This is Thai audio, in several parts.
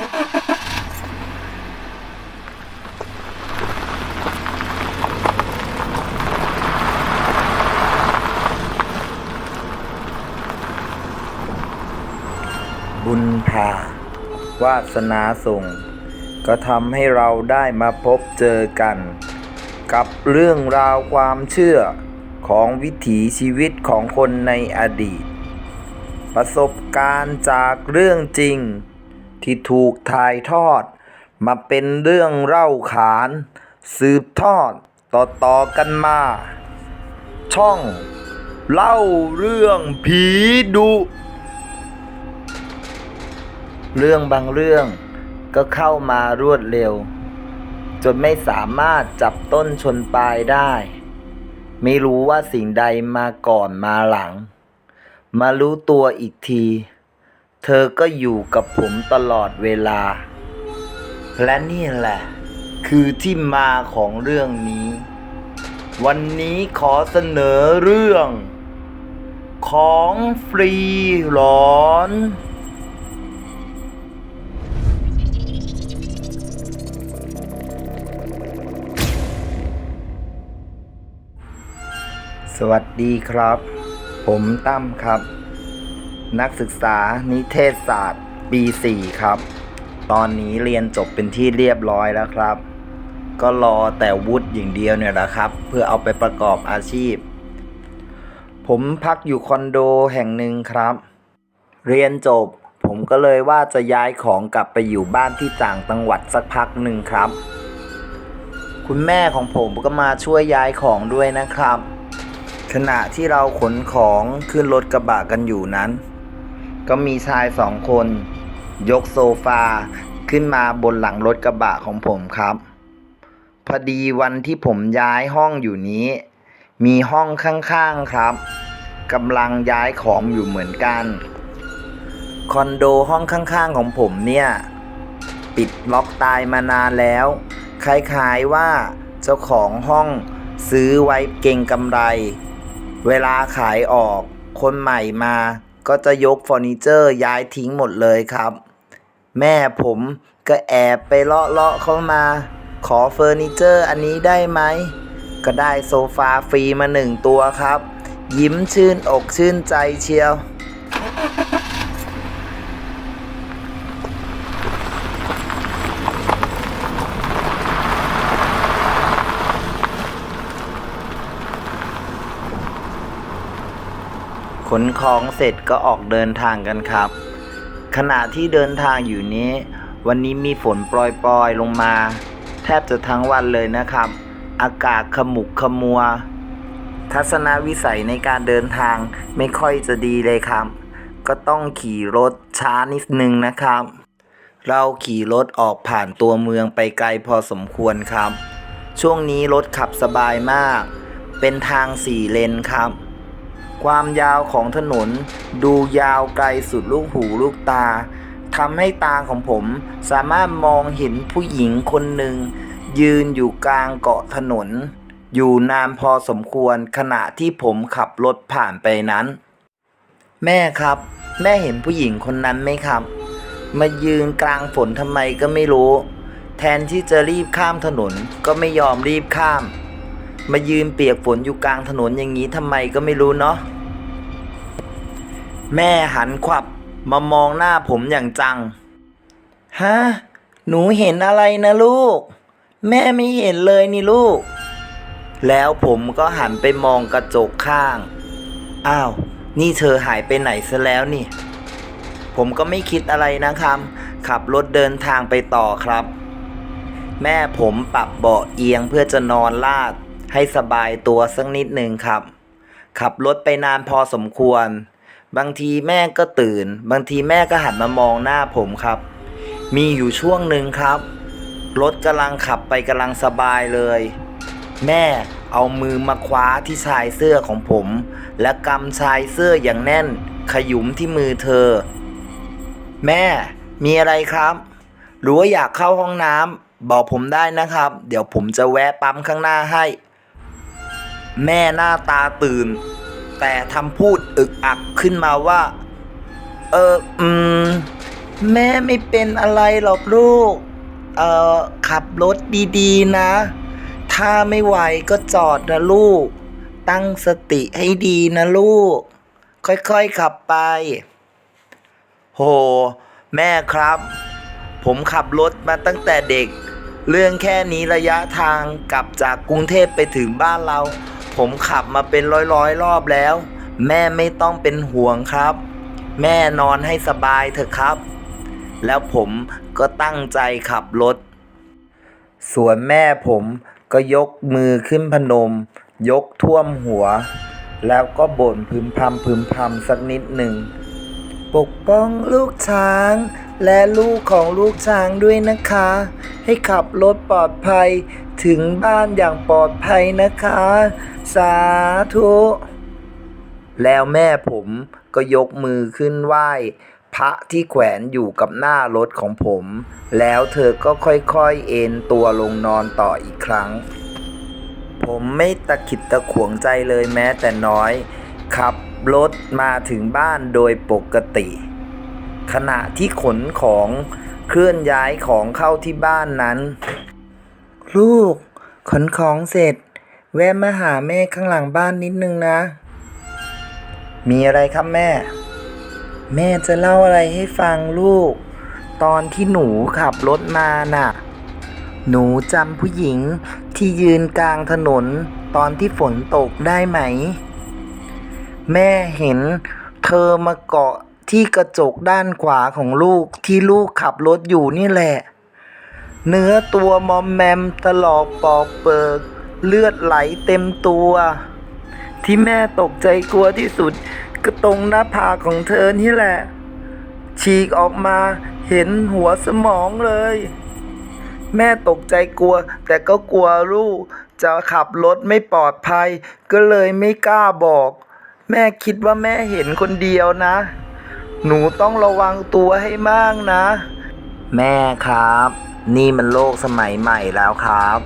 บุญพาวาสนาส่ง ก็ทำให้เราได้มาพบเจอกัน กับเรื่องราวความเชื่อของวิถีชีวิตของคนในอดีต ประสบการณ์จากเรื่องจริง ที่ถูกถ่ายทอด มาเป็นเรื่องเล่าขาน สืบทอดต่อๆกันมา ช่อง เล่าเรื่องผีดุ เรื่องบางเรื่องก็เข้ามารวดเร็ว จนไม่สามารถจับต้นชนปลายได้ ไม่รู้ว่าสิ่งใดมาก่อนมาหลัง มารู้ตัวอีกที เธอก็อยู่กับผมตลอดเวลา และนี่แหละ คือที่มาของเรื่องนี้ วันนี้ขอเสนอเรื่อง ของฟรีหลอน สวัสดีครับ ผมตั้มครับ นักศึกษานิเทศศาสตร์ปี4ครับ ตอนนี้เรียนจบเป็นที่เรียบร้อยแล้วครับ ก็รอแต่วุฒิอย่างเดียวเนี่ยแหละครับ เพื่อเอาไปประกอบอาชีพ ผมพักอยู่คอนโดแห่งหนึ่งครับ เรียนจบ ผมก็เลยว่าจะย้ายของกลับไปอยู่บ้านที่ต่างจังหวัดสักพักหนึ่งครับ คุณแม่ของผมก็มาช่วยย้ายของด้วยนะครับขณะที่เราขนของขึ้นรถกระบะกันอยู่นั้น ก็มีชายสองคน ยกโซฟาขึ้นมาบนหลังรถกระบะของผมครับ พอดีวันที่ผมย้ายห้องอยู่นี้ มีห้องข้างๆครับกำลังย้ายของอยู่เหมือนกัน คอนโดห้องข้างๆของผมเนี่ย ปิดล็อกตายมานานแล้ว คล้ายๆว่าเจ้าของห้องซื้อไว้เก่งกำไร เวลาขายออกคนใหม่มา ก็จะยกเฟอร์นิเจอร์ย้ายทิ้งหมดเลยครับ แม่ผมก็แอบไปเลาะเลาะเข้ามา ขอเฟอร์นิเจอร์อันนี้ได้ไหม ก็ได้โซฟาฟรีมาหนึ่งตัวครับ ยิ้มชื่นอกชื่นใจเชียว ขนของเสร็จก็ออกเดินทางกันครับ ขณะที่เดินทางอยู่นี้ วันนี้มีฝนโปรยๆลงมา แทบจะทั้งวันเลยนะครับ อากาศขมุกขมัว ทัศนวิสัยในการเดินทางไม่ค่อยจะดีเลยครับ ก็ต้องขี่รถช้านิดนึงนะครับ เราขี่รถออกผ่านตัวเมืองไปไกลพอสมควรครับ ช่วงนี้รถขับสบายมาก เป็นทางสี่เลนครับ ความยาวของถนน ดูยาวไกลสุดลูกหูลูกตาทำให้ตาของผมสามารถมองเห็นผู้หญิงคนหนึ่ง ยืนอยู่กลางเกาะถนน อยู่นานพอสมควรขณะที่ผมขับรถผ่านไปนั้น แม่ครับ แม่เห็นผู้หญิงคนนั้นไหมครับ มายืนกลางฝนทำไมก็ไม่รู้ แทนที่จะรีบข้ามถนนก็ไม่ยอมรีบข้าม มายืนเปียกฝนอยู่กลางถนนอย่างนี้ทำไมก็ไม่รู้เนาะแม่หันขวับมามองหน้าผมอย่างจัง ฮะ หนูเห็นอะไรนะลูก แม่ไม่เห็นเลยนี่ลูก แล้วผมก็หันไปมองกระจกข้าง อ้าว นี่เธอหายไปไหนซะแล้วนี่ ผมก็ไม่คิดอะไรนะครับ ขับรถเดินทางไปต่อครับ แม่ผมปรับเบาะเอียงเพื่อจะนอนลาด ให้สบายตัวสักนิดหนึ่งครับ ขับรถไปนานพอสมควร บางทีแม่ก็ตื่น บางทีแม่ก็หันมามองหน้าผมครับ มีอยู่ช่วงหนึ่งครับ รถกำลังขับไปกำลังสบายเลย แม่เอามือมาคว้าที่ชายเสื้อของผม และกำชายเสื้ออย่างแน่น ขยุมที่มือเธอ แม่มีอะไรครับ หรือว่าอยากเข้าห้องน้ำบอกผมได้นะครับ เดี๋ยวผมจะแวะปั๊มข้างหน้าให้ แม่หน้าตาตื่น แต่ทำพูดอึกอักขึ้นมาว่า เอออืม แม่ไม่เป็นอะไรหรอกลูก เออขับรถดีๆนะ ถ้าไม่ไหวก็จอดนะลูก ตั้งสติให้ดีนะลูก ค่อยๆขับไป โห แม่ครับ ผมขับรถมาตั้งแต่เด็กเรื่องแค่นี้ระยะทางกลับจากกรุงเทพไปถึงบ้านเรา ผมขับมาเป็นร้อยๆรอบแล้ว แม่ไม่ต้องเป็นห่วงครับ แม่นอนให้สบายเถอะครับ แล้วผมก็ตั้งใจขับรถ ส่วนแม่ผมก็ยกมือขึ้นพนม ยกท่วมหัว แล้วก็บ่นพึมพำพึมพำสักนิดหนึ่ง ปกป้องลูกช้างและลูกของลูกช้างด้วยนะคะ ให้ขับรถปลอดภัย ถึงบ้านอย่างปลอดภัยนะคะ สาธุ แล้วแม่ผมก็ยกมือขึ้นไหว้ พระที่แขวนอยู่กับหน้ารถของผม แล้วเธอก็ค่อยๆเอนตัวลงนอนต่ออีกครั้ง ผมไม่ตะขิดตะขวงใจเลยแม้แต่น้อย ขับรถมาถึงบ้านโดยปกติ ขณะที่ขนของเคลื่อนย้ายของเข้าที่บ้านนั้น ลูก ขนของเสร็จ แวะมาหาแม่ข้างหลังบ้านนิดนึงนะ มีอะไรครับแม่ แม่จะเล่าอะไรให้ฟังลูก ตอนที่หนูขับรถมาน่ะ หนูจำผู้หญิงที่ยืนกลางถนนตอนที่ฝนตกได้ไหม แม่เห็นเธอมาเกาะที่กระจกด้านขวาของลูกที่ลูกขับรถอยู่นี่แหละ เนื้อตัวมอมแมมตลอกปอกเปิก เลือดไหลเต็มตัว ที่แม่ตกใจกลัวที่สุด ก็ตรงหน้าผากของเธอนี่แหละ ฉีกออกมาเห็นหัวสมองเลย แม่ตกใจกลัว แต่ก็กลัวลูก จะขับรถไม่ปลอดภัย ก็เลยไม่กล้าบอก แม่คิดว่าแม่เห็นคนเดียวนะ หนูต้องระวังตัวให้มากนะ แม่ครับ นี่มันโลกสมัยใหม่แล้วครับ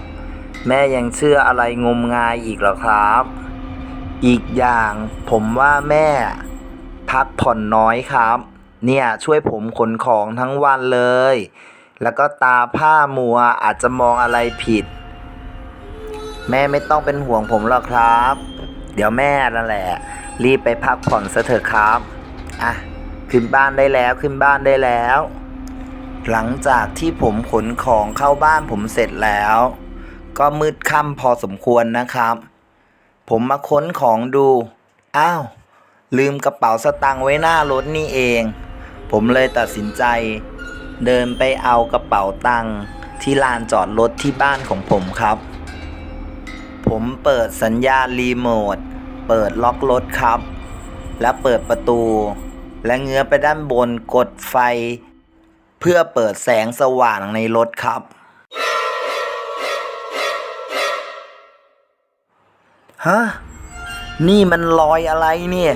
แม่ยังเชื่ออะไรงมงายอีกหรอครับ อีกอย่างผมว่าแม่ พักผ่อนน้อยครับ เนี่ยช่วยผมขนของทั้งวันเลย แล้วก็ตาผ้ามัวอาจจะมองอะไรผิด แม่ไม่ต้องเป็นห่วงผมหรอกครับ เดี๋ยวแม่นั่นแหละ รีบไปพักผ่อนซะเถอะครับ อะ ขึ้นบ้านได้แล้วขึ้นบ้านได้แล้ว หลังจากที่ผมขนของเข้าบ้านผมเสร็จแล้ว ก็มืดค่ำพอสมควรนะครับ ผมมาค้นของดู อ้าว ลืมกระเป๋าสตางค์ไว้หน้ารถนี่เอง ผมเลยตัดสินใจ เดินไปเอากระเป๋าตังค์ที่ลานจอดรถที่บ้านของผมครับ ผมเปิดสัญญาณรีโมท เปิดล็อกรถครับ แล้วเปิดประตู และเงื้อไปด้านบนกดไฟ พื่อเปิดแสงสว่างในรถครับ ฮะ นี่มันรอยอะไรเนี่ย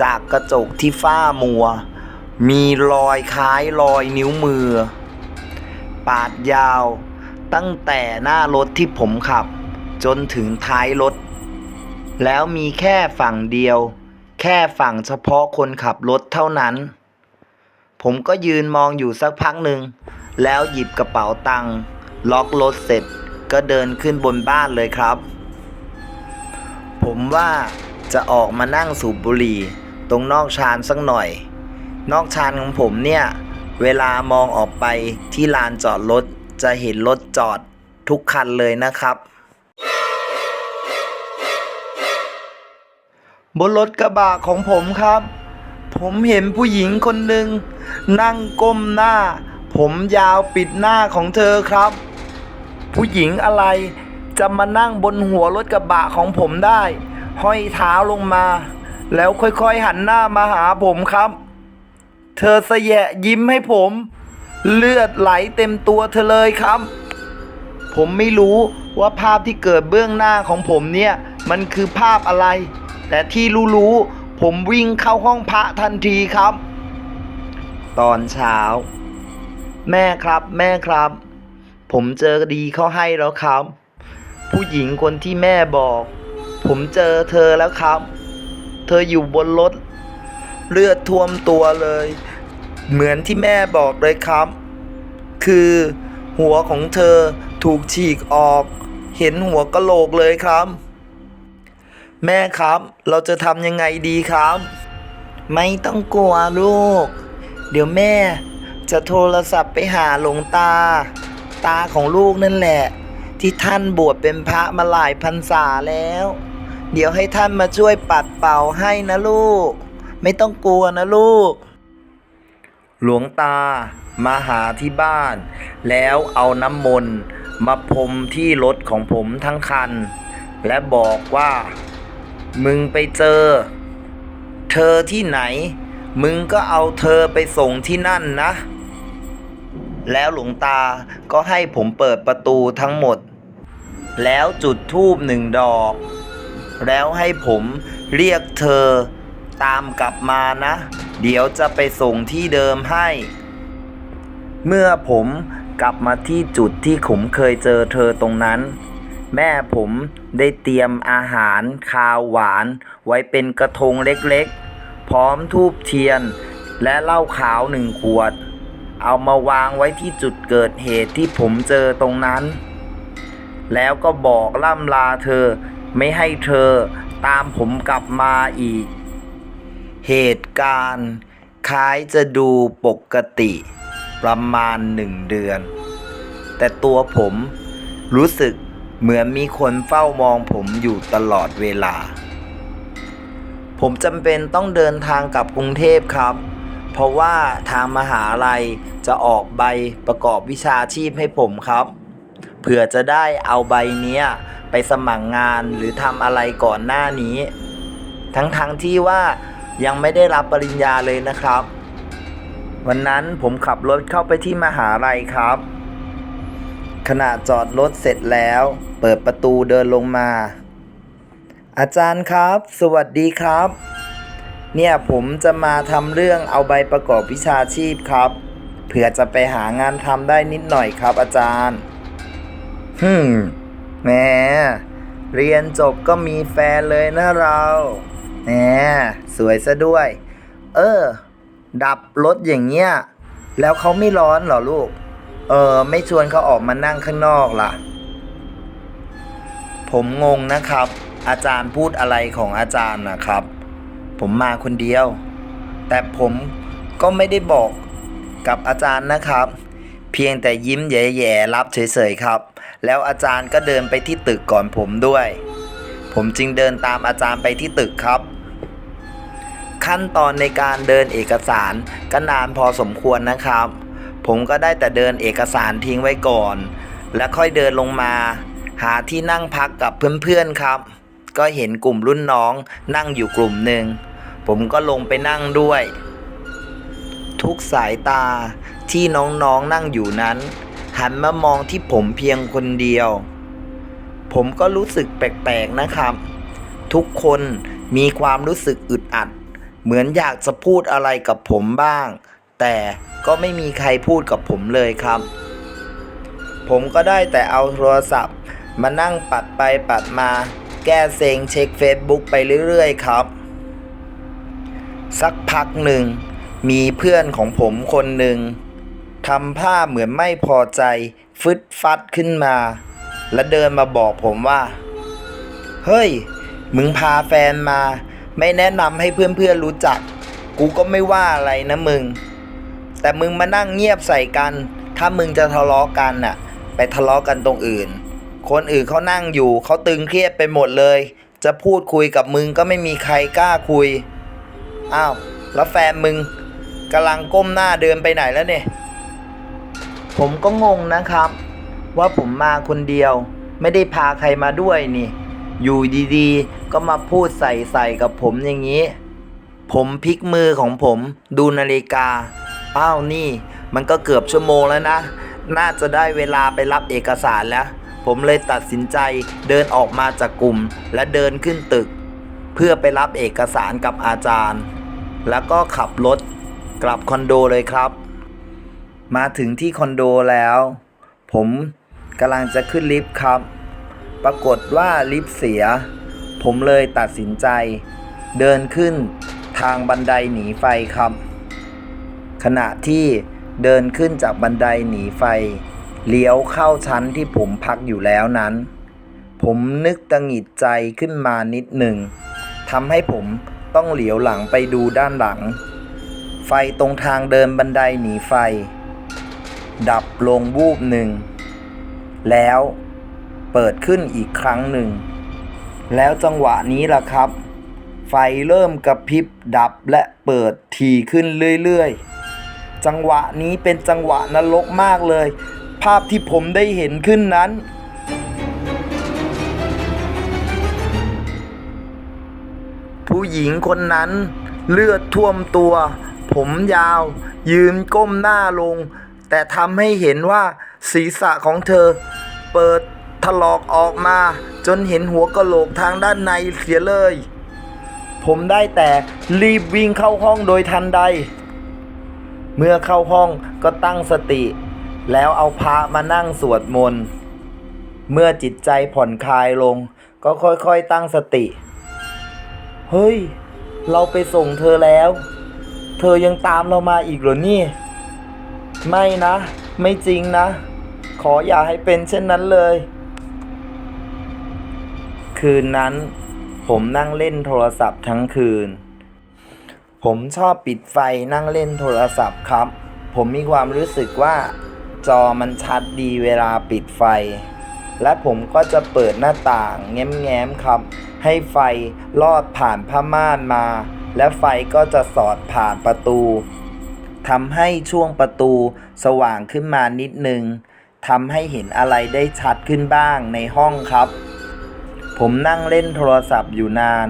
จากกระจกที่ฝ้ามัว มีรอยคล้ายรอยนิ้วมือ ปาดยาว ตั้งแต่หน้ารถที่ผมขับ จนถึงท้ายรถ แล้วมีแค่ฝั่งเดียว แค่ฝั่งเฉพาะคนขับรถเท่านั้น ผมก็ยืนมองอยู่สักพักหนึ่ง แล้วหยิบกระเป๋าตังค์ล็อกรถเสร็จ ก็เดินขึ้นบนบ้านเลยครับ ผมว่าจะออกมานั่งสูบบุหรี่ ตรงนอกชานสักหน่อย นอกชานของผมเนี่ย เวลามองออกไปที่ลานจอดรถจะเห็นรถจอดทุกคันเลยนะครับ บนรถกระบะของผมครับ ผมเห็นผู้หญิงคนหนึ่งนั่งก้มหน้า ผมยาวปิดหน้าของเธอครับ ผู้หญิงอะไรจะมานั่งบนหัวรถกระบะของผมได้ ห้อยเท้าลงมา แล้วค่อยๆหันหน้ามาหาผมครับ เธอเสยะยิ้มให้ผม เลือดไหลเต็มตัวเธอเลยครับ ผมไม่รู้ว่าภาพที่เกิดเบื้องหน้าของผมเนี่ย มันคือภาพอะไร แต่ที่รู้ๆ ผมวิ่งเข้าห้องพระทันทีครับ ตอนเช้า แม่ครับแม่ครับ ผมเจอดีเขาให้แล้วครับ ผู้หญิงคนที่แม่บอก ผมเจอเธอแล้วครับ เธออยู่บนรถ เลือดท่วมตัวเลย เหมือนที่แม่บอกเลยครับ คือหัวของเธอถูกฉีกออก เห็นหัวกะโหลกเลยครับ แม่ครับ เราจะทำยังไงดีครับ ไม่ต้องกลัวลูก เดี๋ยวแม่จะโทรศัพท์ไปหาหลวงตา ตาของลูกนั่นแหละ ที่ท่านบวชเป็นพระมาหลายพรรษาแล้ว เดี๋ยวให้ท่านมาช่วยปัดเป่าให้นะลูก ไม่ต้องกลัวนะลูก หลวงตามาหาที่บ้าน แล้วเอาน้ำมนต์มาพรมที่รถของผมทั้งคัน และบอกว่า มึงไปเจอ เธอที่ไหน มึงก็เอาเธอไปส่งที่นั่นนะ แล้วหลวงตาก็ให้ผมเปิดประตูทั้งหมด แล้วจุดธูปหนึ่งดอก แล้วให้ผมเรียกเธอตามกลับมานะ เดี๋ยวจะไปส่งที่เดิมให้ เมื่อผมกลับมาที่จุดที่ผมเคยเจอเธอตรงนั้น แม่ผมได้เตรียมอาหารคาวหวาน ไว้เป็นกระทงเล็กๆ พร้อมทูบเทียน และเหล้าขาวหนึ่งขวด เอามาวางไว้ที่จุดเกิดเหตุที่ผมเจอตรงนั้น แล้วก็บอกล่ำลาเธอไม่ให้เธอตามผมกลับมาอีก เหตุการณ์คล้ายจะดูปกติประมาณหนึ่งเดือน แต่ตัวผมรู้สึก เหมือนมีคนเฝ้ามองผมอยู่ตลอดเวลา ผมจำเป็นต้องเดินทางกลับกรุงเทพครับ เพราะว่าทางมหาลัยจะออกใบประกอบวิชาชีพให้ผมครับ เผื่อจะได้เอาใบเนี้ยไปสมัครงานหรือทำอะไรก่อนหน้านี้ ทั้งๆทที่ว่ายังไม่ได้รับปริญญาเลยนะครับ วันนั้นผมขับรถเข้าไปที่มหาลัยครับ ขณะจอดรถเสร็จแล้ว เปิดประตูเดินลงมา อาจารย์ครับ สวัสดีครับ เนี่ยผมจะมาทำเรื่องเอาใบประกอบวิชาชีพครับเผื่อจะไปหางานทำได้นิดหน่อยครับอาจารย์ฮึมแหมเรียนจบก็มีแฟนเลยนะเราแหมสวยซะด้วย เออ ดับรถอย่างเงี้ย แล้วเขาไม่ร้อนเหรอลูก เออไม่ชวนเขาออกมานั่งข้างนอกล่ะ ผมงงนะครับ อาจารย์พูดอะไรของอาจารย์นะครับ ผมมาคนเดียว แต่ผมก็ไม่ได้บอกกับอาจารย์นะครับ เพียงแต่ยิ้มแย่ๆรับเฉยๆครับ แล้วอาจารย์ก็เดินไปที่ตึกก่อนผมด้วย ผมจึงเดินตามอาจารย์ไปที่ตึกครับขั้นตอนในการเดินเอกสารก็นานพอสมควรนะครับ ผมก็ได้แต่เดินเอกสารทิ้งไว้ก่อน แล้วค่อยเดินลงมา หาที่นั่งพักกับเพื่อนๆครับ ก็เห็นกลุ่มรุ่นน้องนั่งอยู่กลุ่มหนึ่ง ผมก็ลงไปนั่งด้วย ทุกสายตาที่น้องๆนั่งอยู่นั้น หันมามองที่ผมเพียงคนเดียว ผมก็รู้สึกแปลกๆนะครับ ทุกคนมีความรู้สึกอึดอัด เหมือนอยากจะพูดอะไรกับผมบ้าง แต่ก็ไม่มีใครพูดกับผมเลยครับ ผมก็ได้แต่เอาโทรศัพท์ มานั่งปัดไปปัดมา แก้เซ็งเช็ค Facebook ไปเรื่อยๆครับ สักพักหนึ่ง มีเพื่อนของผมคนหนึ่งทำผ้าเหมือนไม่พอใจฟึดฟัดขึ้นมา และเดินมาบอกผมว่า เฮ้ย มึงพาแฟนมา ไม่แนะนำให้เพื่อนๆรู้จัก กูก็ไม่ว่าอะไรนะมึง แต่มึงมานั่งเงียบใส่กัน ถ้ามึงจะทะเลาะกันน่ะ ไปทะเลาะกันตรงอื่น คนอื่นเขานั่งอยู่เขาตึงเครียดไปหมดเลย จะพูดคุยกับมึงก็ไม่มีใครกล้าคุย อ้าว แล้วแฟนมึงกำลังก้มหน้าเดินไปไหนแล้วเนี่ย ผมก็งงนะครับ ว่าผมมาคนเดียว ไม่ได้พาใครมาด้วยนี่ อยู่ดีๆ ก็มาพูดใส่ใส่กับผมอย่างนี้ ผมพลิกมือของผมดูนาฬิกา อ้าวนี่ มันก็เกือบชั่วโมงแล้วนะ น่าจะได้เวลาไปรับเอกสารแล้ว ผมเลยตัดสินใจเดินออกมาจากกลุ่ม และเดินขึ้นตึก เพื่อไปรับเอกสารกับอาจารย์ แล้วก็ขับรถกลับคอนโดเลยครับ มาถึงที่คอนโดแล้ว ผมกำลังจะขึ้นลิฟต์ครับ ปรากฏว่าลิฟต์เสีย ผมเลยตัดสินใจ เดินขึ้นทางบันไดหนีไฟครับ ขณะที่เดินขึ้นจากบันไดหนีไฟ เลี้ยวเข้าชั้นที่ผมพักอยู่แล้วนั้น ผมนึกตังหงิดใจขึ้นมานิดหนึ่งทำให้ผมต้องเหลียวหลังไปดูด้านหลัง ไฟตรงทางเดินบันไดหนีไฟ ดับลงวูบหนึ่ง แล้วเปิดขึ้นอีกครั้งหนึ่ง แล้วจังหวะนี้ล่ะครับ ไฟเริ่มกระพริบดับและเปิดทีขึ้นเรื่อยๆ จังหวะนี้เป็นจังหวะนรกมากเลย ภาพที่ผมได้เห็นขึ้นนั้น ผู้หญิงคนนั้นเลือดท่วมตัว ผมยาว ยืนก้มหน้าลง แต่ทำให้เห็นว่าศีรษะของเธอ เปิดถลอกออกมา จนเห็นหัวกะโหลกทางด้านในเสียเลย ผมได้แต่รีบวิ่งเข้าห้องโดยทันใด เมื่อเข้าห้องก็ตั้งสติ แล้วเอาพระมานั่งสวดมนต์ เมื่อจิตใจผ่อนคลายลง ก็ค่อยๆตั้งสติ เฮ้ย เราไปส่งเธอแล้ว เธอยังตามเรามาอีกเหรอนี่ ไม่นะ ไม่จริงนะ ขออย่าให้เป็นเช่นนั้นเลย คืนนั้นผมนั่งเล่นโทรศัพท์ทั้งคืน ผมชอบปิดไฟนั่งเล่นโทรศัพท์ครับ ผมมีความรู้สึกว่า จอมันชัดดีเวลาปิดไฟ และผมก็จะเปิดหน้าต่างแง้มๆครับ ให้ไฟลอดผ่านผ้าม่านมา และไฟก็จะสอดผ่านประตูทำให้ช่วงประตูสว่างขึ้นมานิดนึงทำให้เห็นอะไรได้ชัดขึ้นบ้างในห้องครับ ผมนั่งเล่นโทรศัพท์อยู่นาน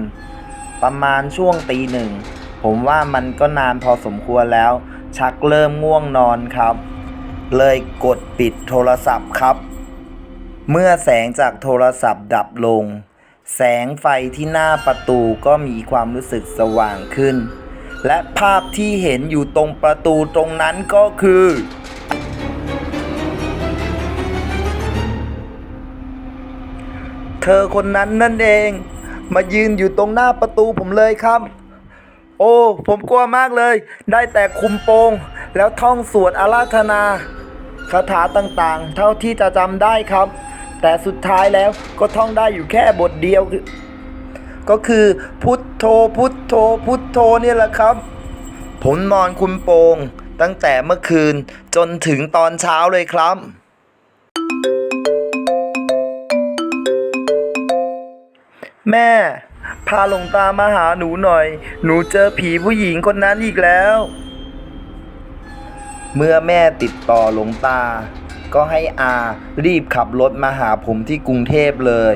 ประมาณช่วงตีหนึ่ง ผมว่ามันก็นานพอสมควรแล้ว ชักเริ่มง่วงนอนครับ เลยกดปิดโทรศัพท์ครับ เมื่อแสงจากโทรศัพท์ดับลง แสงไฟที่หน้าประตูก็มีความรู้สึกสว่างขึ้น และภาพที่เห็นอยู่ตรงประตูตรงนั้นก็คือเธอคนนั้นนั่นเอง มายืนอยู่ตรงหน้าประตูผมเลยครับ โอ้ ผมกลัวมากเลย ได้แต่คุมโปง แล้วท่องสวดอาราธนา คาถาต่างๆ เท่าที่จะจำได้ครับ แต่สุดท้ายแล้วก็ท่องได้อยู่แค่บทเดียวคือก็คือพุทโธพุทโธพุทโธเนี่ยแหละครับ ผมนอนคุมโปง ตั้งแต่เมื่อคืนจนถึงตอนเช้าเลยครับแม่ พาหลงตามาหาหนูหน่อย หนูเจอผีผู้หญิงคนนั้นอีกแล้ว เมื่อแม่ติดต่อหลวงตา ก็ให้อารีบขับรถมาหาผมที่กรุงเทพเลย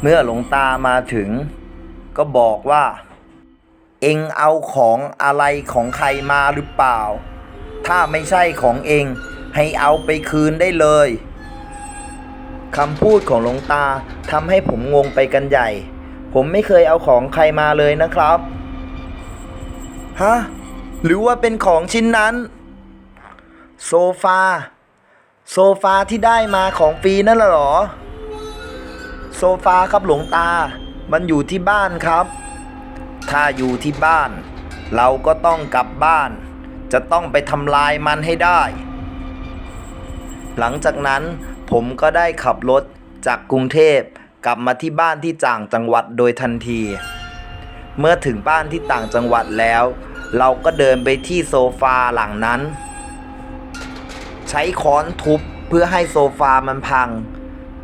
เมื่อหลวงตามาถึง ก็บอกว่า เองเอาของอะไรของใครมาหรือเปล่า ถ้าไม่ใช่ของเองให้เอาไปคืนได้เลย คำพูดของหลวงตาทำให้ผมงงไปกันใหญ่ ผมไม่เคยเอาของใครมาเลยนะครับฮะหรือว่าเป็นของชิ้นนั้น โซฟา โซฟาที่ได้มาของฟรีนั่นหรอ โซฟาครับหลวงตา มันอยู่ที่บ้านครับ ถ้าอยู่ที่บ้าน เราก็ต้องกลับบ้าน จะต้องไปทำลายมันให้ได้ หลังจากนั้น ผมก็ได้ขับรถจากกรุงเทพกลับมาที่บ้านที่ต่างจังหวัดโดยทันที เมื่อถึงบ้านที่ต่างจังหวัดแล้ว เราก็เดินไปที่โซฟาหลังนั้น ใช้ค้อนทุบเพื่อให้โซฟามันพัง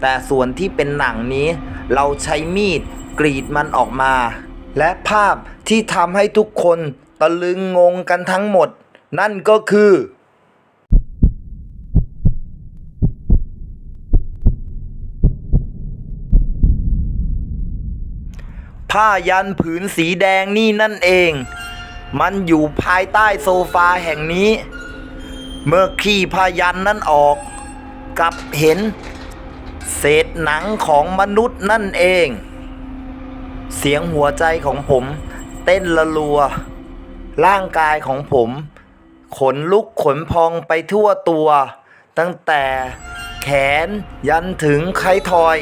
แต่ส่วนที่เป็นหนังนี้ เราใช้มีดกรีดมันออกมา และภาพที่ทำให้ทุกคนตะลึงงงกันทั้งหมด นั่นก็คือ ผ้ายันผืนสีแดงนี่นั่นเอง มันอยู่ภายใต้โซฟาแห่งนี้ เมื่อขี้ผ้ายันนั้นออกกลับเห็น เศษหนังของมนุษย์นั่นเอง เสียงหัวใจของผมเต้นละลัว ร่างกายของผม ขนลุกขนพองไปทั่วตัว ตั้งแต่แขนยันถึงไขทอย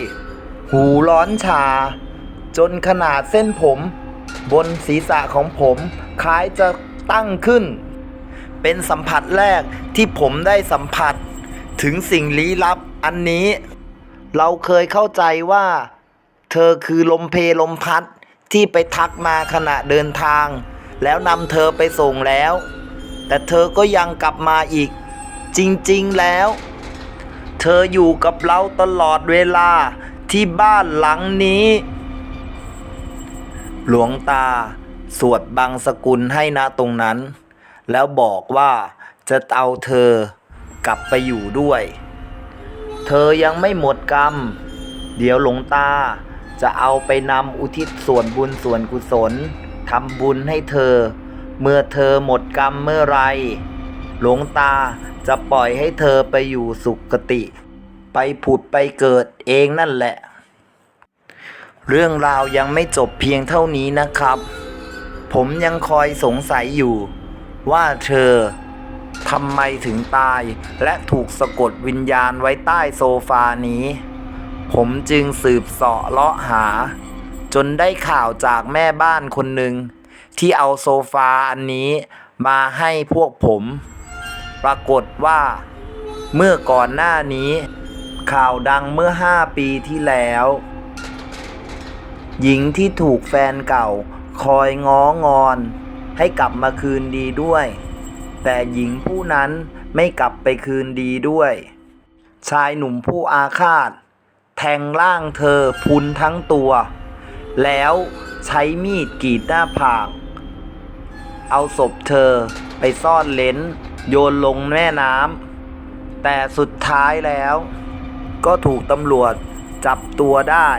หูร้อนชา จนขนาดเส้นผม บนศีรษะของผม คล้ายจะตั้งขึ้น เป็นสัมผัสแรกที่ผมได้สัมผัส ถึงสิ่งลี้ลับอันนี้ เราเคยเข้าใจว่า เธอคือลมเพลมพัดที่ไปทักมาขณะเดินทาง แล้วนำเธอไปส่งแล้ว แต่เธอก็ยังกลับมาอีก จริงๆแล้ว เธออยู่กับเราตลอดเวลาที่บ้านหลังนี้ หลวงตา สวดบังสกุลให้นะตรงนั้น แล้วบอกว่าจะเอาเธอกลับไปอยู่ด้วย เธอยังไม่หมดกรรม เดี๋ยวหลวงตาจะเอาไปนำอุทิศส่วนบุญส่วนกุศลทำบุญให้เธอ เมื่อเธอหมดกรรมเมื่อไหรหลวงตาจะปล่อยให้เธอไปอยู่สุคติ ไปผุดไปเกิดเองนั่นแหละ เรื่องราวยังไม่จบเพียงเท่านี้นะครับ ผมยังคอยสงสัยอยู่ ว่าเธอทำไมถึงตายและถูกสะกดวิญญาณไว้ใต้โซฟานี้ ผมจึงสืบเสาะเลาะหา จนได้ข่าวจากแม่บ้านคนหนึ่ง ที่เอาโซฟาอันนี้มาให้พวกผม ปรากฏว่า เมื่อก่อนหน้านี้ ข่าวดังเมื่อห้าปีที่แล้ว หญิงที่ถูกแฟนเก่า คอยง้องอน ให้กลับมาคืนดีด้วย แต่หญิงผู้นั้นไม่กลับไปคืนดีด้วย ชายหนุ่มผู้อาฆาต แทงร่างเธอพุนทั้งตัว แล้วใช้มีดกรีดหน้าผาก เอาศพเธอไปซ่อนเลนโยนลงแม่น้ำแต่สุดท้ายแล้ว ก็ถูกตำรวจจับตัวได้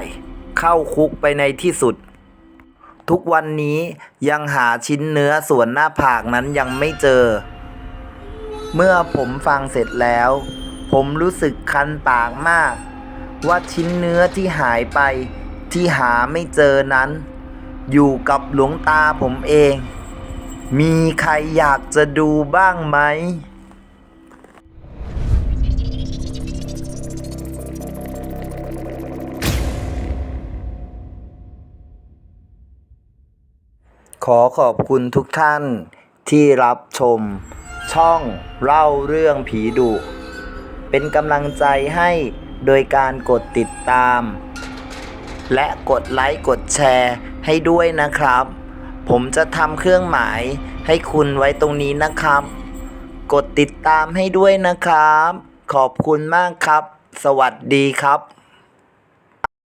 เข้าคุกไปในที่สุด ทุกวันนี้ยังหาชิ้นเนื้อส่วนหน้าผากนั้นยังไม่เจอ เมื่อผมฟังเสร็จแล้ว ผมรู้สึกคันปากมาก ว่าชิ้นเนื้อที่หายไปที่หาไม่เจอนั้น อยู่กับหลวงตาผมเอง มีใครอยากจะดูบ้างไหม อขอบคุณทุกท่านที่รับชม ช่องเล่าเรื่องผีดุ เป็นกำลังใจให้โดยการกดติดตาม และกดไลค์กดแชร์ให้ด้วยนะครับ ผมจะทำเครื่องหมายให้คุณไว้ตรงนี้นะครับ กดติดตามให้ด้วยนะครับ ขอบคุณมากครับ สวัสดีครับ